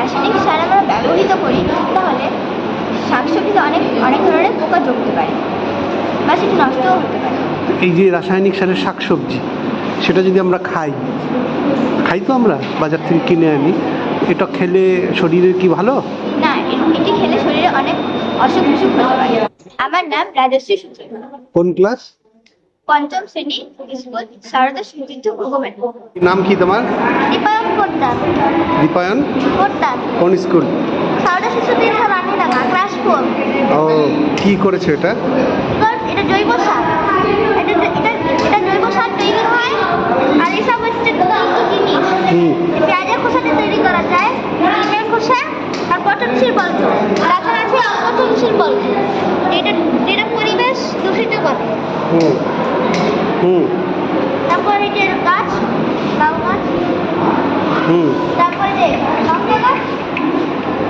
রাসায়নিক সার আমরা ব্যবহৃত করি তাহলে শাকসবজিতে অনেক অনেক ধরনের পোকা জমতে পারে বা সেটি নষ্টও হতে পারে। এই যে রাসায়নিক সারের শাকসবজি সেটা যদি আমরা খাই খাই তো আমরা বাজার থেকে কিনে আনি এটা খেলে শরীরের কি ভালো? না এটি খেলে শরীরে অনেক অসুখ বিসুখ হতে পারে। আমার নাম রাজশ্রী সূত্র কোন ক্লাস? পঞ্চম শ্রেণি স্কুল সারদা সুতীর্থ ভগবান নাম কি তোমার দীপায়ন পোদ্দার দীপায়ন পোদ্দার কোন স্কুল সারদা শিশু তীর্থ রানীডাঙ্গা ক্লাস ফোর ও কি করেছে এটা এটা জৈব সার এটা এটা এটা জৈব সার তৈরি হয় আর এসব হচ্ছে কিছু জিনিস হুম পেঁয়াজের খোসাতে তৈরি করা যায় ডিমের খোসা আর পটনশীল বল্ক তাছাড়া আছে অপচনশীল বল্ক এটা যেটা পরিবেশ দূষিত করে। হুম। হুম। তারপর এটা গাছ লাউ গাছ। তারপরে যে লঙ্কা গাছ।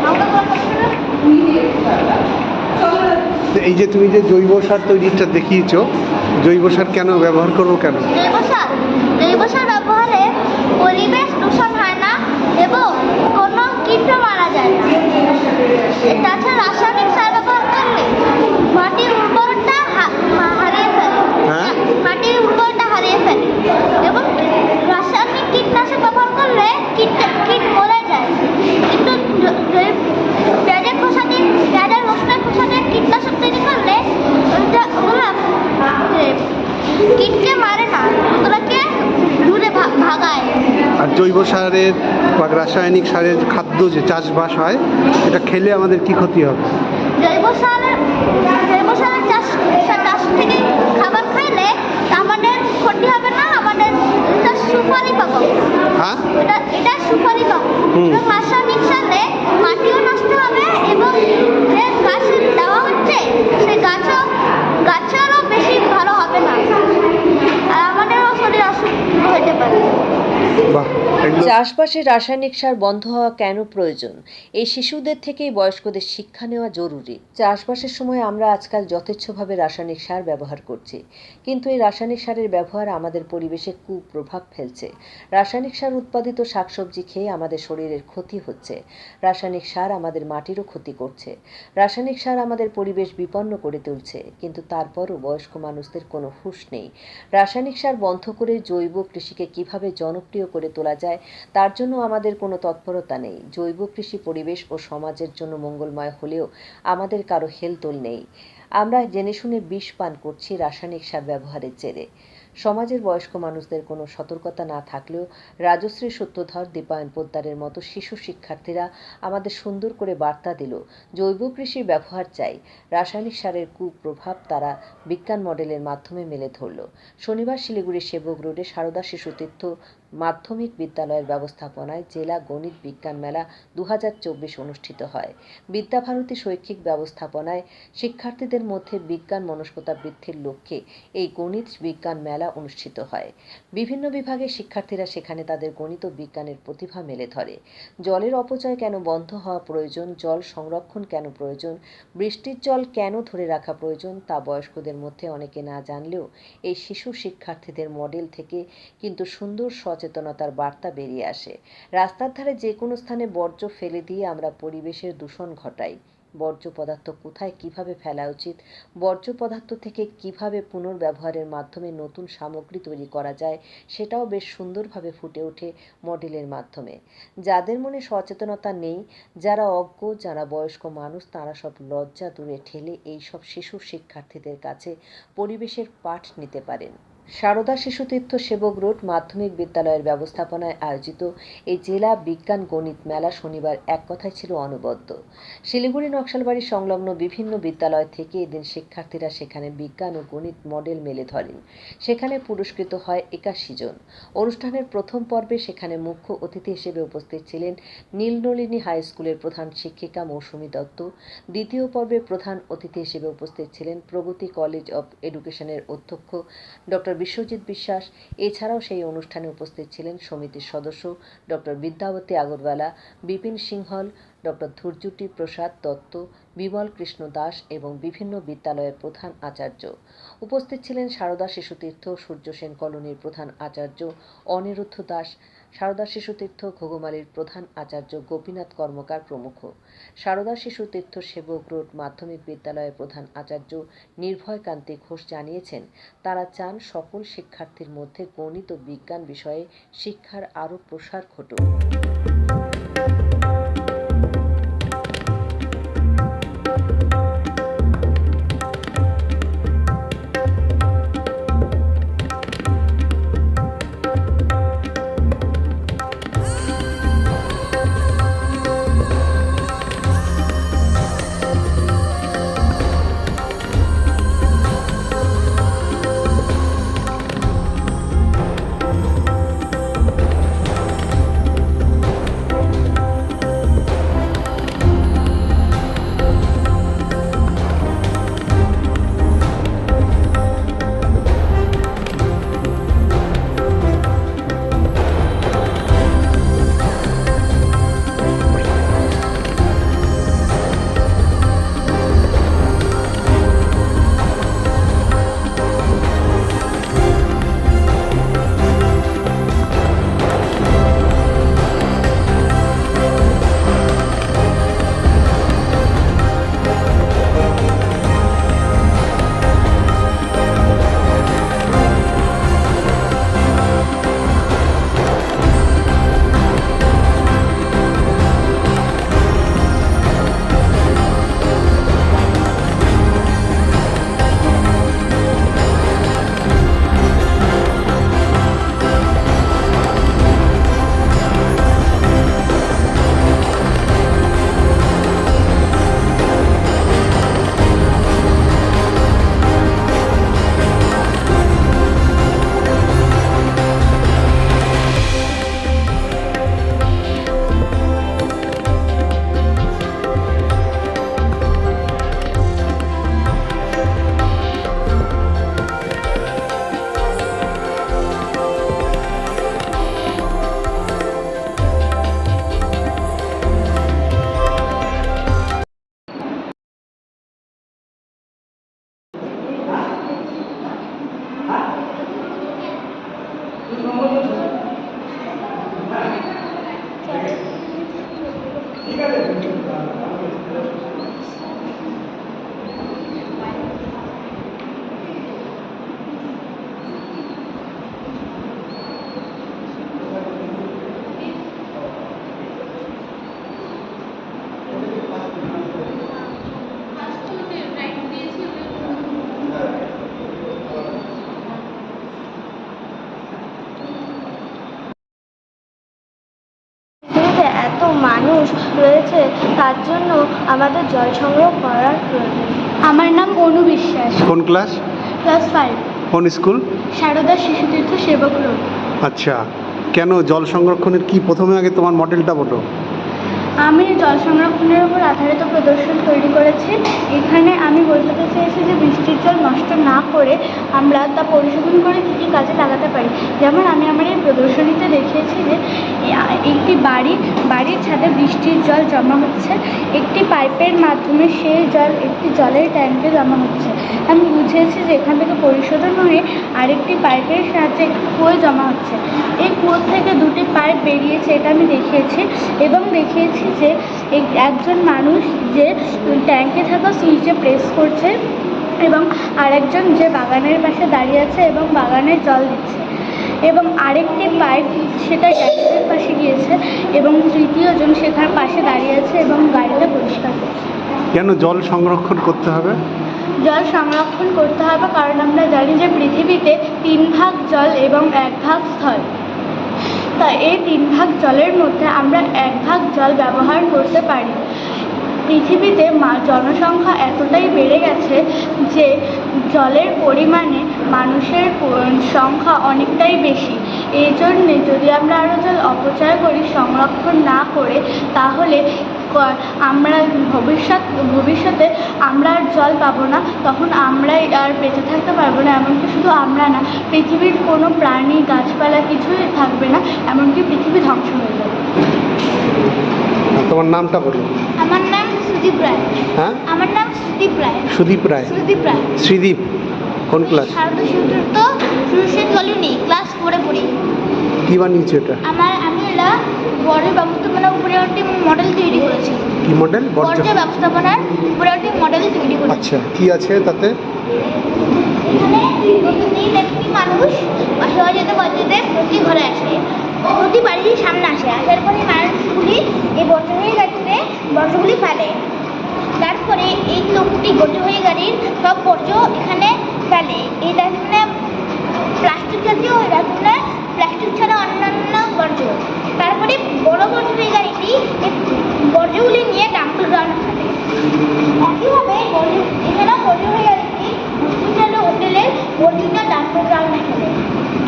লঙ্কা এই যে তুমি যে জৈব সার তৈরিটা দেখিয়েছো জৈব সার কেন ব্যবহার করব কেন? জৈব সার? জৈব সার ব্যবহারে পরিবেশ দূষণ হয় না এবং কোনো কীটও মারা যায় না তাছাড়া রাসায়নিক সার ব্যবহার করলে মাটির উর্বরতা হা- হা- হারিয়ে ফেলে হ্যাঁ? মাটির উর্বরতা হারিয়ে ফেলে এবং রাসায়নিক কীটনাশক ব্যবহার করলে কীট কীট মরে যায় কিন্তু জ- জৈ- পেঁয়াজের খোসা দিয়ে পেঁয়াজের রসুনের খোসা দিয়ে কীটনাশক তৈরি করলে ওইটা ওগুলো এ, কীটকে মারে না ওগুলোকে দূরে ভা- ভাগায় আর জৈব সারের বা রাসায়নিক সারের খাদ্য যে চাষবাস হয় এটা খেলে আমাদের কি ক্ষতি হবে? জৈব সার জৈব সারের চাষ চাষ থেকে খাবার খাইলে আমাদের ক্ষতি হবে না আমাদের এটা সুফলই পাবো। হ্যাঁ? এটা এটা সুফলই পাবো। রাসায়নিক সারে মাটিও নষ্ট হবে এবং যে গাছ দেওয়া হচ্ছে সেই গাছও গাছেরও বেশি ভালো হবে না। আর আমাদেরও শরীর অসুখ হতে পারে। চাষবাসে রাসায়নিক সার বন্ধ হওয়া কেন প্রয়োজন? এই শিশুদের থেকেই বয়স্কদের শিক্ষা নেওয়া জরুরি। চাষবাসের সময় আমরা আজকাল যথেচ্ছভাবে রাসায়নিক সার ব্যবহার করছি। কিন্তু এই রাসায়নিক সারের ব্যবহার আমাদের পরিবেশে কুপ্রভাব ফেলছে। রাসায়নিক সার উৎপাদিত শাকসবজি খেয়ে আমাদের শরীরের ক্ষতি হচ্ছে। রাসায়নিক সার আমাদের মাটিরও ক্ষতি করছে। রাসায়নিক সার আমাদের পরিবেশ বিপন্ন করে তুলছে। কিন্তু তারপরও বয়স্ক মানুষদের কোনো হুঁশ নেই। রাসায়নিক সার বন্ধ করে জৈব কৃষিকে কীভাবে জনপ্রিয় করে তোলা যায়, তার জন্য আমাদের কোনো তৎপরতা নেই। জৈব কৃষি পরিবেশ ও সমাজের জন্য মঙ্গলময় হলেও আমাদের কারও হেলদোল নেই। আমরা জেনে শুনে বিষ পান করছি রাসায়নিক সার ব্যবহারের জেরে। সমাজের বয়স্ক মানুষদের কোনো সতর্কতা না থাকলেও রাজশ্রী সত্যধর দীপায়ন পোদ্দারের মতো শিশু শিক্ষার্থীরা আমাদের সুন্দর করে বার্তা দিল, জৈব কৃষির ব্যবহার চাই। রাসায়নিক সারের কুপ্রভাব তারা বিজ্ঞান মডেলের মাধ্যমে মেলে ধরল। শনিবার শিলিগুড়ির সেবক রোডে সারদা শিশুতীর্থ মাধ্যমিক বিদ্যালয়ের ব্যবস্থাপনায় জেলা গণিত বিজ্ঞান মেলা দু হাজার চব্বিশ অনুষ্ঠিত হয়। বিদ্যাভারতী শৈক্ষিক ব্যবস্থাপনায় শিক্ষার্থীদের মধ্যে বিজ্ঞান মনস্কতা বৃদ্ধির লক্ষ্যে এই গণিত বিজ্ঞান মেলা অনুষ্ঠিত হয়। বিভিন্ন বিভাগের শিক্ষার্থীরা সেখানে তাদের গণিত বিজ্ঞানের প্রতিভা মেলে ধরে। জলের অপচয় কেন বন্ধ হওয়া প্রয়োজন, জল সংরক্ষণ কেন প্রয়োজন, বৃষ্টির জল কেন ধরে রাখা প্রয়োজন তা বয়স্কদের মধ্যে অনেকে না জানলেও এই শিশু শিক্ষার্থীদের মডেল থেকে কিন্তু সুন্দর সচেতনতার বার্তা বেরিয়ে আসে। রাস্তার ধারে যে কোনো স্থানে বর্জ্য ফেলে দিয়ে আমরা পরিবেশের দূষণ ঘটাই। বর্জ্য পদার্থ কোথায় কীভাবে ফেলা উচিত? বর্জ্য পদার্থ থেকে কীভাবে পুনর্ব্যবহারের মাধ্যমে নতুন সামগ্রী তৈরি করা যায়, সেটাও বেশ সুন্দরভাবে ফুটে ওঠে মডেলের মাধ্যমে। যাদের মনে সচেতনতা নেই, যারা অজ্ঞ, যারা বয়স্ক মানুষ, তারা সব লজ্জা দূরে ঠেলে এইসব শিশু শিক্ষার্থীদের কাছে পরিবেশের পাঠ নিতে পারেন। সারদা শিশুতীর্থ সেবক রোড মাধ্যমিক বিদ্যালয়ের ব্যবস্থাপনায় আয়োজিত এই জেলা বিজ্ঞান গণিত মেলা শনিবার এক কথায় ছিল অনবদ্য। শিলিগুড়ি নকশালবাড়ি সংলগ্ন বিভিন্ন বিদ্যালয় থেকে এদিন শিক্ষার্থীরা সেখানে বিজ্ঞান ও গণিত মডেল মেলে ধরেন। সেখানে পুরস্কৃত হয় একাশি জন। অনুষ্ঠানের প্রথম পর্বে সেখানে মুখ্য অতিথি হিসেবে উপস্থিত ছিলেন নীলনলিনী হাই স্কুলের প্রধান শিক্ষিকা মৌসুমী দত্ত। দ্বিতীয় পর্বে প্রধান অতিথি হিসেবে উপস্থিত ছিলেন প্রগতি কলেজ অব এডুকেশনের অধ্যক্ষ ডক্টর বিশ্বজিৎ বিশ্বাস। এছাড়াও সেই অনুষ্ঠানে উপস্থিত ছিলেন সমিতির সদস্য ডক্টর বিদ্যাবতী আগরওয়ালা, বিপিন সিংহল, ডক্টর ধৈর্যটি প্রসাদ দত্ত, বিমল কৃষ্ণ দাস এবং বিভিন্ন বিদ্যালয়ের প্রধান আচার্য। উপস্থিত ছিলেন সারদা শিশুতীর্থ সূর্য সেন কলোনির প্রধান আচার্য অনিরুদ্ধ দাস সারদা শিশুতীর্থ ঘুঘুমালির প্রধান আচার্য গোপীনাথ কর্মকার প্রমুখ। সারদা শিশুতীর্থ সেবক রোড মাধ্যমিক বিদ্যালয়ের প্রধান আচার্য নির্ভয় কান্তি ঘোষ জানিয়েছেন, তারা চান সকল শিক্ষার্থীর মধ্যে গণিত ও বিজ্ঞান বিষয়ে শিক্ষার আরও প্রসার ঘটুক। জন্য আমাদের জল সংগ্রহ করার প্রয়োজন। আমার নাম অনু বিশ্বাস। কোন ক্লাস? Class five. কোন স্কুল? সারদা শিশুতীর্থ সেবক রোড। আচ্ছা। কেন জল সংরক্ষণের কি প্রথমে আগে তোমার মডেলটা বলো? আমি জল সংরক্ষণের উপর আধারিত প্রদর্শন তৈরি করেছি। এখানে আমি বোঝাতে চেয়েছি যে বৃষ্টির জল নষ্ট না করে আমরা তা পরিশোধন করে কী কী কাজে লাগাতে পারি। যেমন আমি আমার এই প্রদর্শনীতে দেখিয়েছি যে একটি বাড়ি, বাড়ির ছাদে বৃষ্টির জল জমা হচ্ছে। একটি পাইপের মাধ্যমে সেই জল, একটি জলের ট্যাঙ্কে জমা হচ্ছে। আমি বুঝিয়েছি যে এখান থেকে পরিশোধন হয়ে আরেকটি পাইপের সাহায্যে একটি কুয়োয় জমা হচ্ছে। এই কুয়ো থেকে দুটি পাইপ বেরিয়েছে, এটা আমি দেখিয়েছি এবং দেখিয়েছি যে এক- একজন মানুষ যে ট্যাঙ্কে থাকা সুইচে প্রেস করছে এবং আরেকজন যে বাগানের পাশে দাঁড়িয়ে আছে এবং বাগানে জল দিচ্ছে। এবং আরেকটি পাইপ সেটা ট্যাঙ্কের পাশে গিয়েছে এবং তৃতীয়জন সেখানে পাশে দাঁড়িয়ে আছে এবং গাড়িটা পরিষ্কার করছে। কেন জল সংরক্ষণ করতে হবে? জল সংরক্ষণ করতে হবে কারণ আমরা জানি যে পৃথিবীতে তিন ভাগ জল এবং এক ভাগ স্থল। তা এই তিন ভাগ জলের মধ্যে আমরা এক ভাগ জল ব্যবহার করতে পারি। পৃথিবীতে মা, জনসংখ্যা এতটাই বেড়ে গেছে যে জলের পরিমাণে মানুষের সংখ্যা অনেকটাই বেশি। এই জন্যে যদি আমরা আরও জল অপচয় করি, সংরক্ষণ না করে, তাহলে আমরা ভবিষ্যৎ, ভবিষ্যতে আমরা আর জল পাবো না, তখন আমরাই আর বেঁচে থাকতে পারব না। এমনকি শুধু আমরা না, পৃথিবীর কোনো প্রাণী, গাছপালা কিছুই থাকবে না, এমনকি পৃথিবী ধ্বংস হয়ে যাবে। তোমার নামটা বলো। আমার নাম সুদীপ রায়। হ্যাঁ? আমার নাম সুদীপ রায়। সুদীপ রায়। সুদীপ রায়। শ্রীদীপ কোন class Sarada Sudipta Surasen colony class ফোরে পড়ি। কি বানিয়েছো এটা? আমার আমি এটা বর্জ্য ব্যবস্থাপনার উপরে একটি মডেল তৈরি করেছি। কি মডেল বর্জ্য ব্যবস্থাপনার উপরে একটি মডেল তৈরি করেছি। আচ্ছা কি আছে তাতে? এখানে প্রতিদিন একটি মানুষ যেতে বর্জ্যতে প্রতি ঘরে আসে। প্রতি বাড়ির সামনে আসে। আসার পরে মানুষগুলি এই হয়ে গাড়িতে, বর্জ্যগুলি ফেলে। তারপরে এই লোকটি বর্জ্য হয়ে গাড়ির সব বর্জ্য এখানে ফেলে। এই ডাস্টবিনে প্লাস্টিক জাতীয় ওই ডাস্টবিনে প্লাস্টিক ছাড়া অন্যান্য বর্জ্য। তারপরে বড় বর্জ্য হয়ে গাড়িটি বর্জ্যগুলি নিয়ে ডাম্পল গ্রাউন্ডে ফেলে একইভাবে বর্জ্য এখানেও বর্জ্য হয়ে গাড়িটি হসপিটাল হোটেলের বর্জ্যটা ডাম্পল গ্রাউন্ডে ফেলে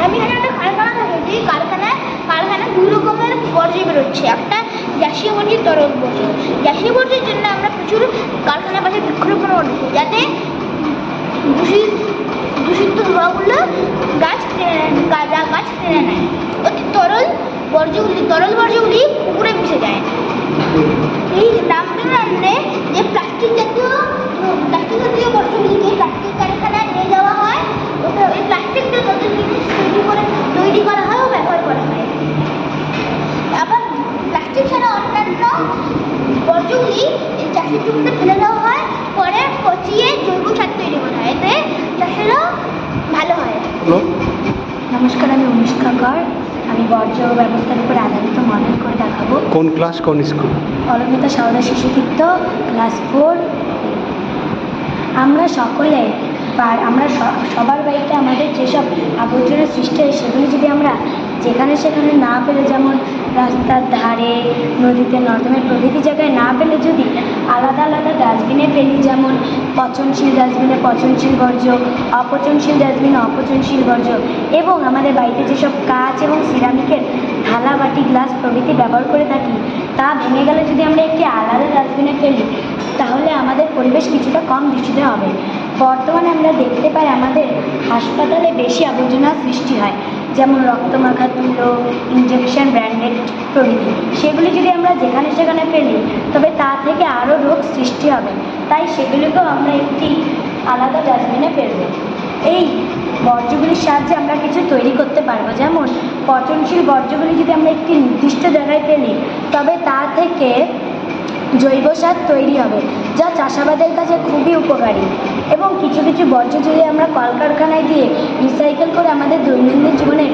আমি এখানে একটা কারখানা দেখেছি কারখানায় কারখানায় দুই রকমের বর্জ্য বেরোচ্ছে একটা গ্যাসীয় বর্জ্য তরল বর্জ্য গ্যাসীয় বর্জ্যের জন্য আমরা প্রচুর কারখানার পাশে বৃক্ষরোপণ করেছি, যাতে দূষিত দূষিত ধোঁয়াগুলো গাছ গাছ টেনে নেয় অতি তরল বর্জ্যগুলি তরল বর্জ্যগুলি পুকুরে মিশে যায়। এই ডাম্পিং রান্নে যে প্লাস্টিক জাতীয় প্লাস্টিক জাতীয় বস্তুগুলিকে প্লাস্টিক কারখানায় নিয়ে যাওয়া হয় ওই প্লাস্টিক দিয়ে নতুন জিনিস তৈরি করে তৈরি করা হয় ও ব্যবহার করা হয়। আবার প্লাস্টিক ছাড়া অন্যান্য বর্জ্যগুলি এই চাষের জমিতে ফেলে দেওয়া হয় পরে পচিয়ে জৈব সার তৈরি করা হয়। এতে চাষেরও ভালো হয়। নমস্কার আমি অনুষ্কা কর। আমি বর্জ্য ব্যবস্থার উপর আধারিত মডেল করে দেখাবো। কোন ক্লাস কোন স্কুল অলমিতা সাউদা শিশুতীর্থ ক্লাস ফোর আমরা সকলে বা- আমরা সবার বাড়িতে আমাদের যেসব আবর্জনা সৃষ্টি হয় সেগুলি যদি আমরা যেখানে সেখানে না ফেলে, যেমন রাস্তার ধারে, নদীতে নর্দমের প্রভৃতি জায়গায় না ফেলে যদি আলাদা আলাদা ডাস্টবিনে ফেলি, যেমন পচনশীল ডাস্টবিনে পচনশীল বর্জ্য, অপচনশীল ডাস্টবিনে অপচনশীল বর্জ্য এবং আমাদের বাড়িতে যেসব কাঁচ এবং সিরামিকের থালা, বাটি, গ্লাস প্রভৃতি ব্যবহার করে থাকি, তা ভেঙে গেলে যদি আমরা একটি আলাদা ডাস্টবিনে ফেলি, তাহলে আমাদের পরিবেশ কিছুটা কম দূষিত হবে। বর্তমানে আমরা দেখতে পাই আমাদের হাসপাতালে বেশি আবর্জনা সৃষ্টি হয়, যেমন রক্তমাখা তুলো ইঞ্জেকশন ব্র্যান্ডেড প্রভৃতি। সেগুলি যদি আমরা যেখানে সেখানে ফেলি, তবে তা থেকে আরও রোগ সৃষ্টি হবে। তাই সেগুলিকেও আমরা একটি আলাদা ডাস্টবিনে ফেলব। এই বর্জ্যগুলির সাহায্যে আমরা কিছু তৈরি করতে পারব। যেমন পচনশীল বর্জ্যগুলি যদি আমরা একটি নির্দিষ্ট জায়গায় ফেলি, তবে তা থেকে জৈব সার তৈরি হবে, যা চাষাবাদের কাছে খুবই উপকারী। এবং কিছু কিছু বর্জ্য যদি আমরা কলকারখানায় দিয়ে রিসাইকেল করে আমাদের দৈনন্দিন জীবনের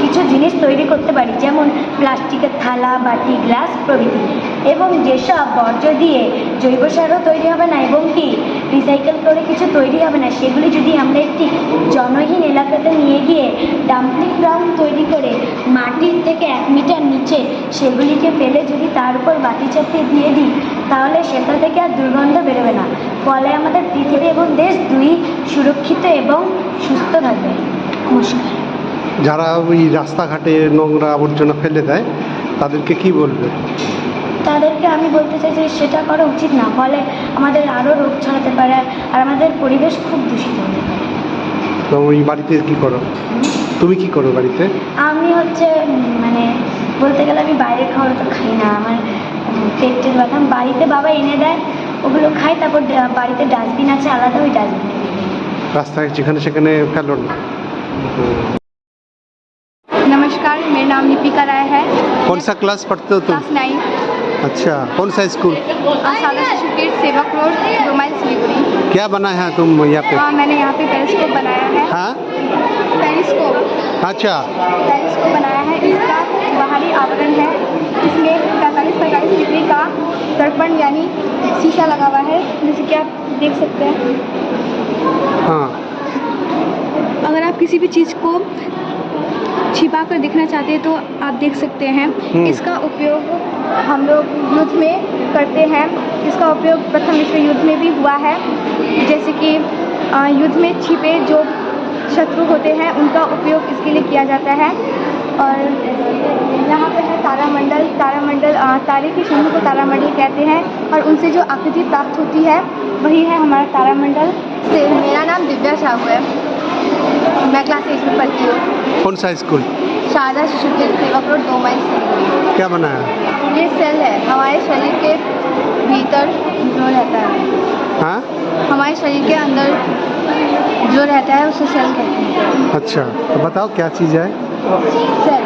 কিছু জিনিস তৈরি করতে পারি, যেমন প্লাস্টিকের থালা, বাটি, গ্লাস প্রভৃতি। এবং যেসব বর্জ্য দিয়ে জৈব সারও তৈরি হবে না এবং কি রিসাইকেল করে কিছু তৈরি হবে না, সেগুলি যদি আমরা একটি জনহীন এলাকাতে নিয়ে গিয়ে ডাম্পিং গ্রাউন্ড তৈরি করে মাটির থেকে এক মিটার নিচে সেগুলিকে ফেলে যদি তার উপর বাতি চাপিয়ে দিয়ে দিই, তাহলে সেটা থেকে আর দুর্গন্ধ বেরোবে না। ফলে আমাদের পৃথিবী এবং দেশ দুই সুরক্ষিত এবং সুস্থ থাকবে। নমস্কার। যারা ওই রাস্তাঘাটে নোংরা আবর্জনা ফেলে দেয়, তাদেরকে কি বলবে? তাদেরকে আমি বলতে চাই যে সেটা করা উচিত না ফলে আমাদের আরও রোগ ছড়াতে পারে আর আমাদের পরিবেশ খুব দূষিত হতে পারে তো ওই বাড়িতে কি করো তুমি কি করো বাড়িতে আমি হচ্ছে উম, মানে বলতে গেলে আমি বাইরের খাবার তো খাই না আমার উম, পেট টেট ব্যথা আমি বাড়িতে বাবা এনে দেয় ওগুলো খাই তারপর ডা- বাড়িতে ডাস্টবিন আছে আলাদা ওই ডাস্টবিনে রাস্তায় যেখানে সেখানে ফেলো না नमस्कार मेरा नाम दीपिका राय है कौन सा क्लास पढ़ते हो तुम क्लास नाइन अच्छा कौन सा स्कूल? सेवक रोड क्या बना है तुम यहाँ पे? हाँ मैंने यहाँ पे पेरिस्कोप बनाया है। हाँ? पेरिस्कोप अच्छा। पेरिस्कोप बनाया है। इसका बाहरी आवरण है। इसमें पैंतालीस पैंतालीस डिग्री का दर्पण यानी शीशा लगा हुआ है जैसे कि आप देख सकते हैं। हाँ। अगर आप किसी भी चीज़ को छिपा कर देखना चाहते हैं तो आप देख सकते हैं। हम्म। इसका उपयोग हम लोग युद्ध में करते हैं। इसका उपयोग प्रथम विश्व युद्ध में भी हुआ है। जैसे कि युद्ध में छिपे जो शत्रु होते हैं उनका उपयोग इसके लिए किया जाता है। और यहाँ पर है तारामंडल। तारामंडल तारे के समूह को तारामंडल कहते हैं और उनसे जो आकृति प्राप्त होती है वही है हमारा तारामंडल। से मेरा नाम दिव्या साहू है। मैं क्लास एट में पढ़ती हूँ। कौन सा स्कूल? शारदा शिशु रोड दो माइल सिलीगुड़ी क्या बना है? ये सेल है। हमारे शरीर के भीतर जो रहता है। हाँ? हमारे शरीर के अंदर जो रहता है उसे सेल कहते हैं। अच्छा तो बताओ क्या चीज़ है? सेल।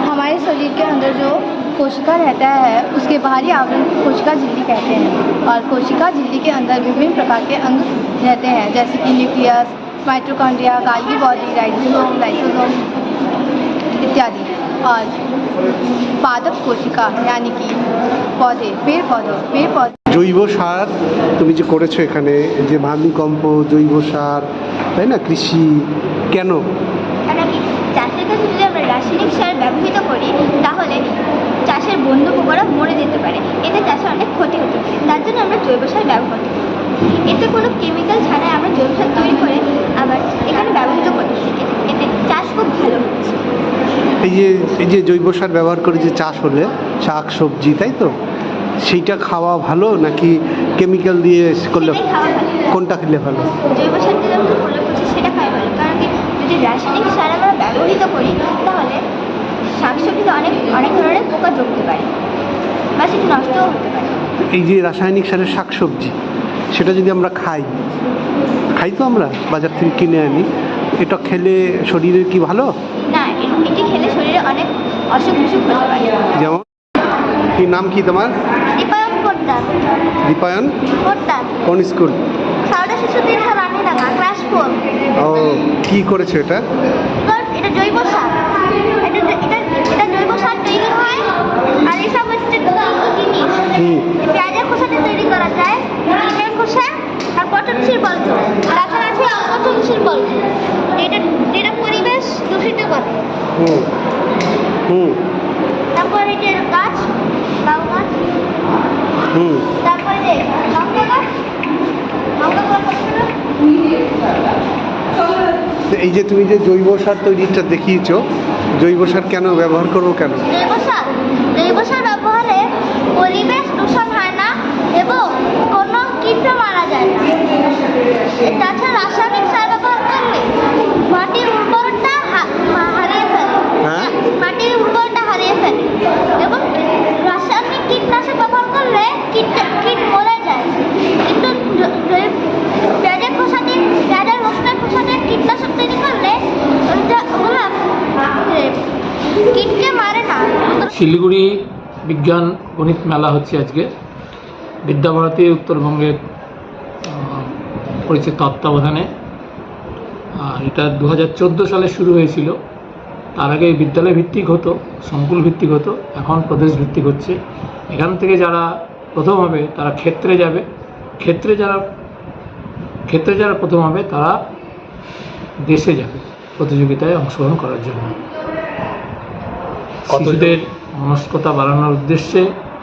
हमारे शरीर के अंदर जो कोशिका रहता है उसके बाहरी आवरण को कोशिका झिल्ली कहते हैं। और कोशिका झिल्ली के अंदर विभिन्न प्रकार के अंग रहते हैं जैसे कि nucleus mitochondria Golgi body ribosome lysosome इत्यादि और पादप कोशिका यानी कि पौधे पेड़ पौधों पेड़ पौधे জৈব সার তুমি যে করেছো এখানে যে ভার্মি কম্প জৈব সার তাই না কৃষি কেন কেন কি চাষের কাছে যদি আমরা রাসায়নিক সার ব্যবহৃত করি তাহলে চাষের বন্ধু পোকারা মরে যেতে পারে এতে চাষে অনেক ক্ষতি হতে পারে তার জন্য আমরা জৈব সার ব্যবহার করি এতে কোনো কেমিক্যাল ছাড়াই আমরা জৈব সার তৈরি এই যে এই যে জৈব সার ব্যবহার করে যে চাষ হলে শাক সবজি তাই তো? সেইটা খাওয়া ভালো নাকি কেমিক্যাল দিয়ে করলে কোনটা খেলে ভালো? জৈব সার যেটা আমরা প্রয়োগ সেটা খাই ভালো। কারণ কি যদি রাসায়নিক সার আমরা ব্যবহৃত করি তাহলে শাকসবজিতে অনেক অনেক ধরনের পোকা জমতে পারে বা সেটা নষ্টও হতে পারে। এই যে রাসায়নিক সারের শাক সবজি সেটা যদি আমরা খাই খাই তো আমরা বাজার থেকে কিনে আনি এটা খেলে শরীরের কি ভালো? না এটি খেলে শরীরে অনেক অসুখ বিসুখ হতে পারে। যেমন? কি নাম কি তোমার? দীপায়ন পোদ্দার। দীপায়ন? পোদ্দার। কোন স্কুল? সাউদা শিশু তীর্থ রানীডাঙ্গা ক্লাস ফোর। ও কি করেছ এটা? এটা জৈব সার। এটা এটা এটা জৈব সার তৈরি হয় আর এসব হচ্ছে জিনিস। হুম। পেঁয়াজের খোসা দিয়ে তৈরি করা যায় ডিমের খোসা আর পটলশির বর্জ্য তাছাড়া আছে অপচনশীল বর্জ্য এটা যেটা পরিবেশ দূষিত করে। হুম। হুম। তারপর গাছ লাউ গাছ হুম। তারপরে যে লঙ্কা গাছ লঙ্কা গাছ এই যে তুমি যে জৈব সার তৈরিটা দেখিয়েছ জৈব সার কেন ব্যবহার করব কেন? জৈব সার জৈব সার ব্যবহারে পরিবেশ দূষণ হয় না এবং কোনো কীট মারা যায় না। তাছাড়া রাসায়নিক সার ব্যবহার করলে মাটির উর্বরতা হারিয়ে ফেলে। হ্যাঁ? মাটির উর্বরতা হারিয়ে ফেলে এবং রাসায়নিক কীটনাশক ব্যবহার করলে কীট কীট মরে যায়। কিন্তু পেঁয়াজের খোসা পেঁয়াজের রসুনের খোসা কীটনাশক তৈরি করলে কীটকে মারে না। শিলিগুড়ি বিজ্ঞান গণিত মেলা হচ্ছে আজকে। বিদ্যাভারতী উত্তরবঙ্গের পরিচিত তত্ত্বাবধানে। এটা দু হাজার চোদ্দ সালে শুরু হয়েছিল। তার আগে বিদ্যালয় ভিত্তিক হতো সংকুল ভিত্তিক হতো এখন প্রদেশ ভিত্তিক হচ্ছে। এখান থেকে যারা প্রথম হবে তারা ক্ষেত্রে যাবে। ক্ষেত্রে যারা ক্ষেত্রে যারা প্রথম হবে তারা দেশে যাবে প্রতিযোগিতায় অংশগ্রহণ করার জন্য। শিশুদের মনস্কতা বাড়ানোর উদ্দেশ্যে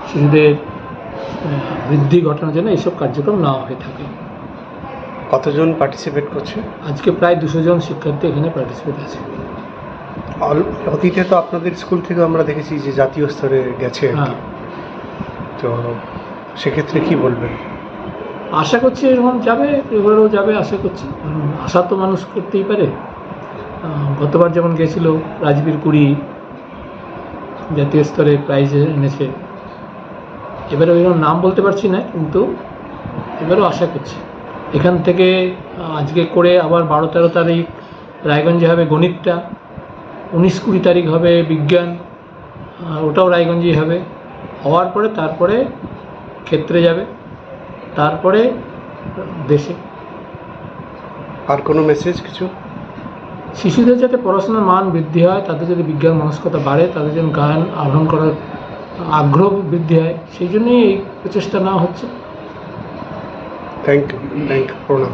শিশুদের বৃদ্ধি ঘটানোর জন্য এইসব কার্যক্রম নেওয়া হয়ে থাকে। কতজন পার্টিসিপেট করছে? আজকে প্রায় দুশো জন শিক্ষার্থী এখানে পার্টিসিপেট আছে। অতীতে তো আপনাদের স্কুল থেকে আমরা দেখেছি যে জাতীয় স্তরে গেছে হ্যাঁ। তো সেক্ষেত্রে কি বলবেন? আশা করছি এরকম যাবে এবারেও যাবে আশা করছি। আশা তো মানুষ করতেই পারে। গতবার যেমন গেছিল রাজবীর কুড়ি জাতীয় স্তরে প্রাইজ এনেছে। এবারে ওইরকম নাম বলতে পারছি না কিন্তু এবারেও আশা করছি। এখান থেকে আজকে করে আবার বারো তেরো তারিখ রায়গঞ্জে হবে গণিতটা। উনিশ কুড়ি তারিখ হবে বিজ্ঞান ওটাও রায়গঞ্জেই হবে। হওয়ার পরে তারপরে ক্ষেত্রে যাবে তারপরে দেশে। আর কোনো মেসেজ কিছু? শিশুদের যাতে পড়াশোনার মান বৃদ্ধি হয় তাদের যদি বিজ্ঞান মনস্কতা বাড়ে তাদের যেন গান আহরণ করার আগ্রহ বৃদ্ধি হয় সেই জন্যই এই প্রচেষ্টা নেওয়া হচ্ছে। থ্যাংক ইউ থ্যাংক ইউ প্রণাম।